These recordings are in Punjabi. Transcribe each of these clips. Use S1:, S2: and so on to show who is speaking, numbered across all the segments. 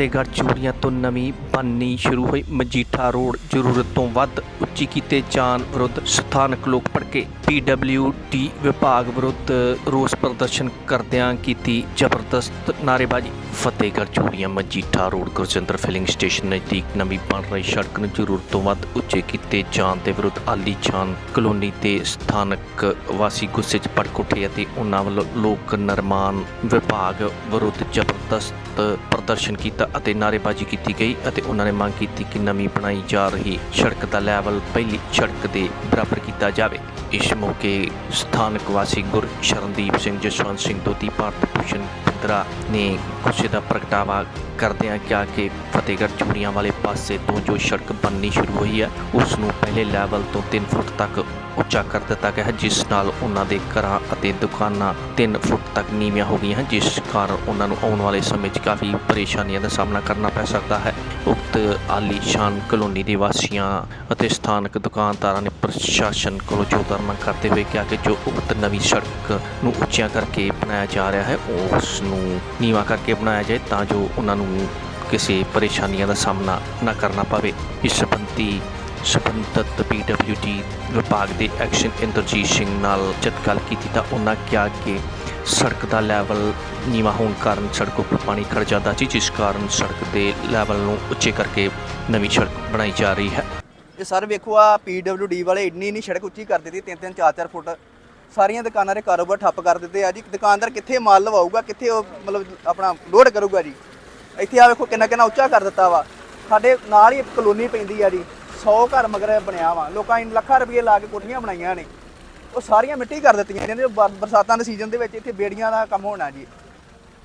S1: ਫਤਿਹਗੜ੍ਹ ਚੂੜੀਆਂ ਤੋਂ ਨਵੀਂ ਬਣਨੀ ਸ਼ੁਰੂ ਹੋਈ। ਮਜੀਠਾ ਰੋਡ ਜ਼ਰੂਰਤ ਤੋਂ ਵੱਧ ਉੱਚੀ ਕੀਤੇ ਜਾਣ ਵਿਰੁੱਧ ਸਥਾਨਕ ਲੋਕ ਭੜਕੇ। ਡੀ ਵਿਭਾਗ ਵਿਰੁੱਧ ਰੋਸ ਪ੍ਰਦਰਸ਼ਨ ਕਰਦਿਆਂ ਕੀਤੀ ਜ਼ਬਰਦਸਤ ਨਾਅਰੇਬਾਜ਼ੀ। Fatehgarh Churian Majitha road Gurjinder filling station ਨਜ਼ਦੀਕ ਨਵੀਂ ਬਣ ਰਹੀ ਸੜਕ ਨੂੰ ਜ਼ਰੂਰਤ ਤੋਂ ਵੱਧ ਉੱਚੇ ਕੀਤੇ ਜਾਣ ਦੇ ਵਿਰੁੱਧ ਆਲੀਸ਼ਾਨ ਕਲੋਨੀ ਤੇ ਸਥਾਨਕ ਵਾਸੀ ਗੁੱਸੇ 'ਚ ਭੜਕ ਉੱਠੇ ਅਤੇ ਉਹਨਾਂ ਵੱਲੋਂ ਲੋਕ ਨਿਰਮਾਣ ਵਿਭਾਗ ਵਿਰੁੱਧ ਜ਼ਬਰਦਸਤ ਪ੍ਰਦਰਸ਼ਨ ਕੀਤਾ ਅਤੇ ਨਾਅਰੇਬਾਜ਼ੀ ਕੀਤੀ ਗਈ ਅਤੇ ਉਹਨਾਂ ਨੇ ਮੰਗ ਕੀਤੀ ਕਿ ਨਵੀਂ ਬਣਾਈ ਜਾ ਰਹੀ ਸੜਕ ਦਾ ਲੈਵਲ ਪਹਿਲੀ ਸੜਕ ਦੇ ਬਰਾਬਰ ਕੀਤਾ ਜਾਵੇ। ਇਸ ਮੌਕੇ ਸਥਾਨਕ ਵਾਸੀ ਗੁਰ ਸ਼ਰਨਦੀਪ ਸਿੰਘ ਜਸਵੰਤ ਸਿੰਘ ਦੋਤੀ, ਭਾਰਤ ਭੂਸ਼ਣ ਪਿੰਦਰਾ ਨੇ ਗੁੱਸੇ ਦਾ ਪ੍ਰਗਟਾਵਾ ਕਰਦਿਆਂ ਕਿਹਾ ਕਿ ਫਤਿਹਗੜ੍ਹ ਚੂੜੀਆਂ ਵਾਲੇ ਪਾਸੇ ਤੋਂ ਜੋ ਸੜਕ ਬਣਨੀ ਸ਼ੁਰੂ ਹੋਈ ਹੈ ਉਸ ਨੂੰ ਪਹਿਲੇ ਲੈਵਲ ਤੋਂ 3 ਫੁੱਟ ਤੱਕ ਉੱਚਾ ਕਰ ਦਿੱਤਾ ਗਿਆ ਹੈ, ਜਿਸ ਨਾਲ ਉਹਨਾਂ ਦੇ ਘਰਾਂ ਅਤੇ ਦੁਕਾਨਾਂ 3 ਫੁੱਟ ਤੱਕ ਨੀਵੀਆਂ ਹੋ ਗਈਆਂ ਹਨ, ਜਿਸ ਕਾਰਨ ਉਹਨਾਂ ਨੂੰ ਆਉਣ ਵਾਲੇ ਸਮੇਂ 'ਚ ਕਾਫੀ ਪਰੇਸ਼ਾਨੀਆਂ ਦਾ ਸਾਹਮਣਾ ਕਰਨਾ ਪੈ ਸਕਦਾ ਹੈ। ਉਕਤ ਆਲੀਸ਼ਾਨ ਕਲੋਨੀ ਦੇ ਵਾਸੀਆਂ ਅਤੇ ਸਥਾਨਕ ਦੁਕਾਨਦਾਰਾਂ ਨੇ ਪ੍ਰਸ਼ਾਸਨ ਕੋਲੋਂ ਜੋ ਮੰਗ ਕਰਦੇ ਹੋਏ ਕਿਹਾ ਕਿ ਜੋ ਉਕਤ ਨਵੀਂ ਸੜਕ ਨੂੰ ਉੱਚਿਆਂ ਕਰਕੇ ਬਣਾਇਆ ਜਾ ਰਿਹਾ ਹੈ, ਉਸ ਨੂੰ ਨੀਵਾਂ ਕਰਕੇ ਬਣਾਇਆ ਜਾਏ ਤਾਂ ਜੋ ਉਹਨਾਂ ਨੂੰ ਕਿਸੇ ਪਰੇਸ਼ਾਨੀਆਂ ਦਾ ਸਾਹਮਣਾ ਨਾ ਕਰਨਾ ਪਵੇ। ਇਸ ਸੰਬੰਧੀ ਸੰਬੰਧਿਤ ਪੀਡਬਲਯੂਡੀ ਵਿਭਾਗ ਦੇ ਐਕਸ਼ਨ ਇੰਦਰਜੀਤ ਸਿੰਘ ਨਾਲ ਜਦ ਗੱਲ ਕੀਤੀ ਤਾਂ ਉਹਨਾਂ ਕਿਹਾ ਕਿ ਸੜਕ ਦਾ ਲੈਵਲ ਨੀਵਾਂ ਹੋਣ ਕਾਰਨ ਸੜਕ ਉੱਪਰ ਪਾਣੀ ਖੜ ਜਾਂਦਾ ਸੀ, ਜਿਸ ਕਾਰਨ ਸੜਕ ਦੇ ਲੈਵਲ ਨੂੰ ਉੱਚੇ ਕਰਕੇ ਨਵੀਂ ਸੜਕ ਬਣਾਈ ਜਾ ਰਹੀ ਹੈ।
S2: ਇਹ ਸਰ ਵੇਖੋ ਆ ਡੀ ਵਾਲੇ ਇੰਨੀ ਨਹੀਂ ਸੜਕ ਉੱਚੀ ਕਰ ਦਿੱਤੀ, ਤਿੰਨ ਤਿੰਨ, ਚਾਰ ਚਾਰ ਫੁੱਟ। ਸਾਰੀਆਂ ਦੁਕਾਨਾਂ ਦੇ ਕਾਰੋਬਾਰ ਠੱਪ ਕਰ ਦਿੱਤੇ ਆ ਜੀ। ਦੁਕਾਨਦਾਰ ਕਿੱਥੇ ਮਾਲ ਲਵਾਊਗਾ, ਕਿੱਥੇ ਉਹ ਮਤਲਬ ਆਪਣਾ ਲੋਡ ਕਰੂਗਾ ਜੀ? ਇੱਥੇ ਆ ਵੇਖੋ ਕਿੰਨਾ ਕਿੰਨਾ ਉੱਚਾ ਕਰ ਦਿੱਤਾ ਵਾ। ਸਾਡੇ ਨਾਲ ਹੀ ਇੱਕ ਕਲੋਨੀ ਪੈਂਦੀ ਆ ਜੀ 100 ਘਰ ਮਗਰ ਬਣਿਆ ਵਾ। ਲੋਕਾਂ ਨੇ ਲੱਖਾਂ ਰੁਪਏ ਲਾ ਕੇ ਕੋਠੀਆਂ ਬਣਾਈਆਂ ਨੇ। ਉਹ ਸਾਰੀਆਂ ਮਿੱਟੀ ਕਰ ਦਿੱਤੀਆਂ ਇਹਨਾਂ ਦੇ ਬ- ਬਰਸਾਤਾਂ ਦੇ ਸੀਜ਼ਨ ਦੇ ਵਿੱਚ ਇੱਥੇ ਬੇੜੀਆਂ ਦਾ ਕੰਮ ਹੋਣਾ ਜੀ।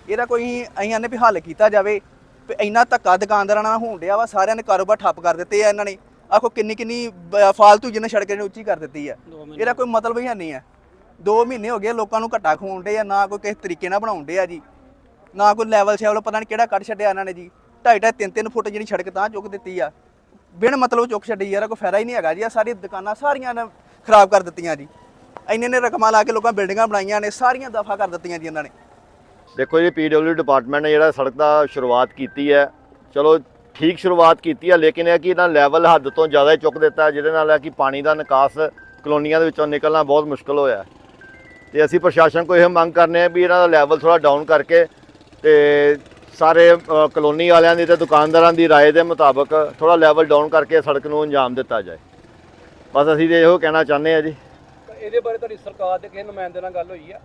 S2: ਇਹਦਾ ਕੋਈ ਅਸੀਂ ਆਨੇ ਵੀ ਹੱਲ ਕੀਤਾ ਜਾਵੇ ਵੀ ਇੰਨਾ ਧੱਕਾ ਦੁਕਾਨਦਾਰਾਂ ਨਾਲ ਹੋਣ ਡਿਆ ਵਾ ਸਾਰਿਆਂ ਨੇ ਕਾਰੋਬਾਰ ਠੱਪ ਕਰ ਦਿੱਤੇ ਆ ਇਹਨਾਂ ਨੇ। ਆਖੋ ਕਿੰਨੀ ਕਿੰਨੀ ਬ- ਫਾਲਤੂ ਜਿਹਨੇ ਸੜਕ ਨੇ ਉੱਚੀ ਕਰ ਦਿੱਤੀ ਆ। ਇਹਦਾ ਕੋਈ ਮਤਲਬ ਹੀ ਹੈ ਨਹੀਂ ਆ। 2 ਮਹੀਨੇ ਹੋ ਗਏ ਲੋਕਾਂ ਨੂੰ ਘੱਟਾ ਖਵਾਉਣ ਡੇ ਆ ਨਾ ਕੋਈ ਕਿਸੇ ਤਰੀਕੇ ਨਾਲ ਬਣਾਉਣ ਡੇ ਆ ਜੀ। ਨਾ ਕੋਈ ਲੈਵਲ ਸ਼ੈਵਲ ਪਤਾ ਨਹੀਂ ਕਿਹੜਾ ਕੱਢ ਛੱਡਿਆ ਇਹਨਾਂ ਨੇ ਜੀ। ਢਾਈ ਢਾਈ ਤਿੰਨ ਤਿੰਨ ਫੁੱਟ ਜਿਹੜੀ ਸੜਕ ਤਾਂ ਚੁੱਕ ਦਿੱਤੀ ਆ। ਬਿਨ ਮਤਲਬ ਚੁੱਕ ਛੱਡੀ ਯਾਰ ਕੋਈ ਫਾਇਦਾ ਹੀ ਨਹੀਂ ਹੈਗਾ ਜੀ। ਆ ਸਾਰੀ ਦੁਕਾਨਾਂ ਸਾਰੀਆਂ ਨੇ ਖਰਾਬ ਕਰ ਦਿੱਤੀਆਂ ਜੀ। ਇੰਨੇ ਨੇ ਰਕਮਾਂ ਲਾ ਕੇ ਲੋਕਾਂ ਬਿਲਡਿੰਗਾਂ ਬਣਾਈਆਂ ਨੇ ਸਾਰੀਆਂ ਦਫਾ ਕਰ ਦਿੱਤੀਆਂ ਜੀ ਇਹਨਾਂ ਨੇ
S3: ਦੇਖੋ ਜੀ ਪੀਡਬਲਯੂ ਡਿਪਾਰਟਮੈਂਟ ਨੇ ਜਿਹੜਾ ਸੜਕ ਦਾ ਸ਼ੁਰੂਆਤ ਕੀਤੀ ਹੈ ਚਲੋ ਠੀਕ ਸ਼ੁਰੂਆਤ ਕੀਤੀ ਹੈ ਲੇਕਿਨ ਇਹ ਕਿ ਇਹਨਾਂ ਲੈਵਲ ਹੱਦ ਤੋਂ ਜ਼ਿਆਦਾ ਹੀ ਚੁੱਕ ਦਿੱਤਾ ਜਿਹਦੇ ਨਾਲ ਹੈ ਕਿ ਪਾਣੀ ਦਾ ਨਿਕਾਸ ਕਲੋਨੀਆਂ ਦੇ ਵਿੱਚੋਂ ਨਿਕਲਣਾ ਬਹੁਤ ਮੁਸ਼ਕਲ ਹੋਇਆ ਹੈ। ਤੇ ਅਸੀਂ ਪ੍ਰਸ਼ਾਸਨ ਕੋਲ ਇਹ ਮੰਗ ਕਰਨੇ ਆ ਵੀ ਇਹਨਾਂ ਦਾ ਲੈਵਲ ਥੋੜਾ ਡਾਊਨ ਕਰਕੇ ਤੇ ਸਾਰੇ ਅ, ਕਲੋਨੀ ਵਾਲਿਆਂ ਦੀ ਤੇ ਦੁਕਾਨਦਾਰਾਂ ਦੀ رائے ਦੇ ਮੁਤਾਬਕ ਥੋੜਾ ਲੈਵਲ ਡਾਊਨ ਕਰਕੇ ਸੜਕ ਨੂੰ ਅੰਜਾਮ ਦਿੱਤਾ ਜਾਏ ਬਸ ਅਸੀਂ ਤੇ ਇਹੋ ਕਹਿਣਾ ਚਾਹੁੰਦੇ ਆ ਜੀ
S4: ਤਾਂ ਇਹਦੇ ਬਾਰੇ ਤੁਹਾਡੀ ਸਰਕਾਰ ਦੇ ਕਿਸੇ ਨੁਮਾਇੰਦੇ ਨਾਲ ਗੱਲ ਹੋਈ ਆ?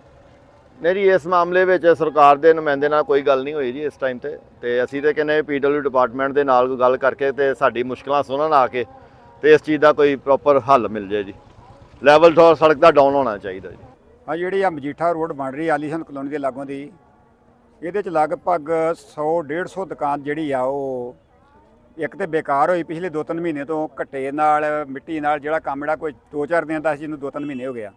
S3: ਨਹੀਂ ਜੀ ਇਸ ਮਾਮਲੇ ਵਿੱਚ ਸਰਕਾਰ ਦੇ ਨੁਮਾਇੰਦੇ ਨਾਲ ਕੋਈ ਗੱਲ ਨਹੀਂ ਹੋਈ ਜੀ ਇਸ ਟਾਈਮ ਤੇ। ਤੇ ਅਸੀਂ ਤੇ ਕਹਿੰਦੇ ਪੀਡਬਲਯੂ ਡਿਪਾਰਟਮੈਂਟ ਦੇ ਨਾਲ ਗੱਲ ਕਰਕੇ ਤੇ ਸਾਡੀ ਮੁਸ਼ਕਲਾਂ ਸੁਣਨ ਆ ਕੇ ਤੇ ਇਸ ਚੀਜ਼ ਦਾ ਕੋਈ ਪ੍ਰੋਪਰ ਹੱਲ ਮਿਲ ਜਾਏ ਜੀ। ਲੈਵਲ ਥੋੜਾ ਸੜਕ ਦਾ ਡਾਊਨ ਹੋਣਾ ਚਾਹੀਦਾ ਜੀ।
S5: ਆ ਜਿਹੜੀ ਆ ਮਜੀਠਾ ਰੋਡ ਬਣ ਰਹੀ ਆਲੀਸ਼ਾਨ ਕਲੋਨੀ ਦੇ ਲਾਗੋਂ ਦੀ ਇਹਦੇ ਚ ਲਗਭਗ 100 150 ਦੁਕਾਨ ਜਿਹੜੀ ਆ ਉਹ ਇੱਕ ਤੇ ਬੇਕਾਰ ਹੋਈ ਪਿਛਲੇ 2-3 ਮਹੀਨੇ ਤੋਂ, ਘੱਟੇ ਨਾਲ, ਮਿੱਟੀ ਨਾਲ, ਜਿਹੜਾ ਕੰਮ ਜਿਹੜਾ ਕੋਈ 2-4 ਦਿਨ ਦਾ ਸੀ ਜਿਹਨੂੰ 2-3 ਮਹੀਨੇ ਹੋ ਗਿਆ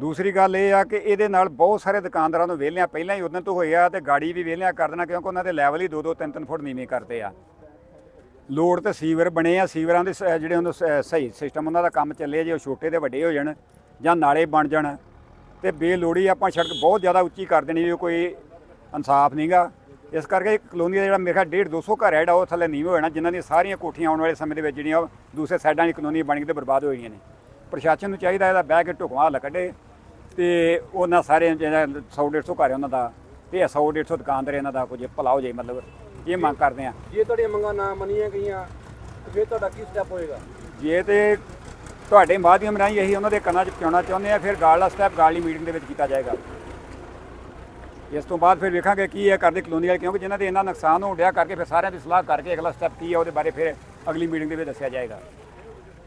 S5: ਦੂਸਰੀ ਗੱਲ ਇਹ ਆ ਕਿ ਇਹਦੇ ਨਾਲ ਬਹੁਤ ਸਾਰੇ ਦੁਕਾਨਦਾਰਾਂ ਨੂੰ ਵਿਹਲਿਆਂ, ਪਹਿਲਾਂ ਹੀ ਉਦੋਂ ਤੋਂ ਹੋਇਆ ਤੇ ਗਾੜੀ ਵੀ ਵਿਹਲਿਆਂ ਕਰ ਦੇਣਾ ਕਿਉਂਕਿ ਉਹਨਾਂ ਦੇ ਲੈਵਲ ਹੀ 2-2 3-3 ਫੁੱਟ ਨੀਵੇਂ ਕਰਦੇ ਆ। ਲੋੜ ਤੇ ਸੀਵਰ ਬਣੇ ਆ, ਸੀਵਰਾਂ ਦੇ ਸ- ਜਿਹੜੇ ਉਹਨਾਂ ਸਹੀ ਸਿਸਟਮ ਉਹਨਾਂ ਦਾ ਕੰਮ ਚੱਲੇ ਜੇ ਉਹ ਛੋਟੇ ਤੇ ਵੱਡੇ ਹੋ ਜਾਣ ਜਾਂ ਨਾਲੇ ਬਣ ਜਾਣ। ਤੇ ਬੇਲੋੜੀ ਆਪਾਂ ਸੜਕ ਬਹੁਤ ਜ਼ਿਆਦਾ ਉੱਚੀ ਕਰ ਦੇਣੀ ਇਹ ਕੋਈ ਇਨਸਾਫ ਨਹੀਂਗਾ ਇਸ ਕਰਕੇ ਕਲੋਨੀ ਦਾ ਜਿਹੜਾ ਮੇਰੇ ਖਿਆਲ 1.5 200 ਘਰ ਹੈ ਜਿਹੜਾ ਉਹ ਥੱਲੇ ਨੀਵੇਂ ਹੋ ਜਾਣਾ ਜਿਨ੍ਹਾਂ ਦੀਆਂ ਸਾਰੀਆਂ ਕੋਠੀਆਂ ਆਉਣ ਵਾਲੇ ਸਮੇਂ ਦੇ ਵਿੱਚ ਜਿਹੜੀਆਂ ਦੂਸਰੇ ਸਾਈਡਾਂ ਦੀ ਕਲੋਨੀ ਬਣ ਕੇ ਤੇ ਬਰਬਾਦ ਹੋ ਗਈਆਂ ਨੇ। ਪ੍ਰਸ਼ਾਸਨ ਨੂੰ ਚਾਹੀਦਾ ਇਹਦਾ ਬਹਿ ਕੇ ਢੁਕਵਾਂ ਹੱਲ ਕੱਢੇ ਤੇ ਉਹਨਾਂ ਸਾਰੇ ਜਿਹੜਾ 100 150 ਘਰ ਹੈ ਉਹਨਾਂ ਦਾ ਤੇ 100 150 ਦੁਕਾਨਦਾਰ ਇਹਨਾਂ ਦਾ ਕੁਝ ਭਲਾ ਹੋ ਜਾਏ ਮਤਲਬ ਇਹ ਮੰਗ ਕਰਦੇ ਆ।
S4: ਜੇ ਤੁਹਾਡੀਆਂ ਮੰਗਾਂ ਨਾ ਮੰਨੀਆਂ ਗਈਆਂ ਤਾਂ ਫਿਰ ਤੁਹਾਡਾ ਕੀ ਸਟੈਪ ਹੋਏਗਾ?
S5: ਜੇ ਤੇ ਤੁਹਾਡੇ ਮਾਧਿਅਮ ਰਾਹੀਂ ਇਹੀ ਉਹਨਾਂ ਦੇ ਕੰਨਾਂ 'ਚ ਪਹੁੰਚਾਉਣਾ ਚਾਹੁੰਦੇ ਆ ਫਿਰ ਗਾਲ ਦਾ ਸਟੈਪ ਗਾਲੀ ਮੀਟਿੰਗ ਦੇ ਵਿੱਚ ਕੀਤਾ ਜਾਏਗਾ। ਇਸ ਤੋਂ ਬਾਅਦ ਫਿਰ ਵੇਖਾਂਗੇ ਕੀ ਹੈ ਕਰਦੇ ਕਲੋਨੀ ਵਾਲੇ, ਕਿਉਂਕਿ ਜਿਨ੍ਹਾਂ ਦੇ ਇੰਨਾ ਨੁਕਸਾਨ ਹੋ ਰਿਹਾ ਕਰਕੇ ਫਿਰ ਸਾਰਿਆਂ ਦੀ ਸਲਾਹ ਕਰਕੇ ਅਗਲਾ ਸਟੈਪ ਕੀ ਹੈ, ਉਹਦੇ ਬਾਰੇ ਫਿਰ ਅਗਲੀ ਮੀਟਿੰਗ ਦੇ ਵਿੱਚ ਦੱਸਿਆ ਜਾਏਗਾ।